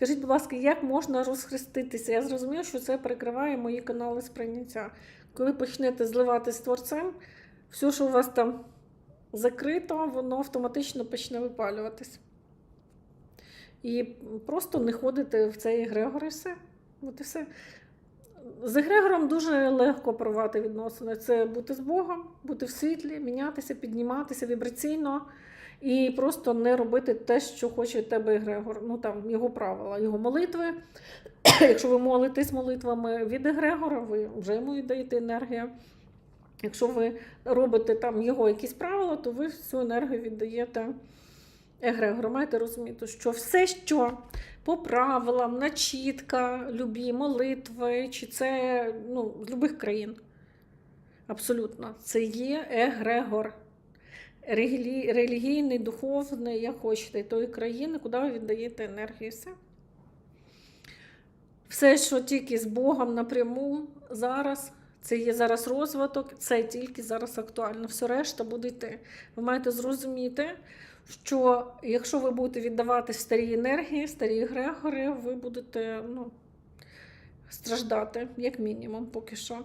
Скажіть, будь ласка, як можна розхреститися? Я зрозуміла, що це перекриває мої канали сприйняття. Коли почнете зливати з творцем, все, що у вас там закрито, воно автоматично почне випалюватись. І просто не ходите в цей егрегор і все. От і все. З егрегором дуже легко порвати відносини. Це бути з Богом, бути в світлі, мінятися, підніматися вібраційно і просто не робити те, що хоче тебе егрегор. Ну там його правила, його молитви. Якщо ви молитесь молитвами від егрегора, ви вже йому віддаєте енергію. Якщо ви робите там його якісь правила, то ви всю енергію віддаєте егрегору. Маєте розуміти, що все, що по правилам, начітка, любі молитви, чи це ну, з любих країн. Абсолютно, це є егрегор. Релі- Релігійний, духовний, як хочете, тої країни, куди ви віддаєте енергію. Все. Все, що тільки з Богом напряму зараз, це є зараз розвиток, це тільки зараз актуально. Все решта буде йти. Ви маєте зрозуміти, що якщо ви будете віддавати старі енергії, старі Грегори, ви будете ну, страждати, як мінімум, поки що.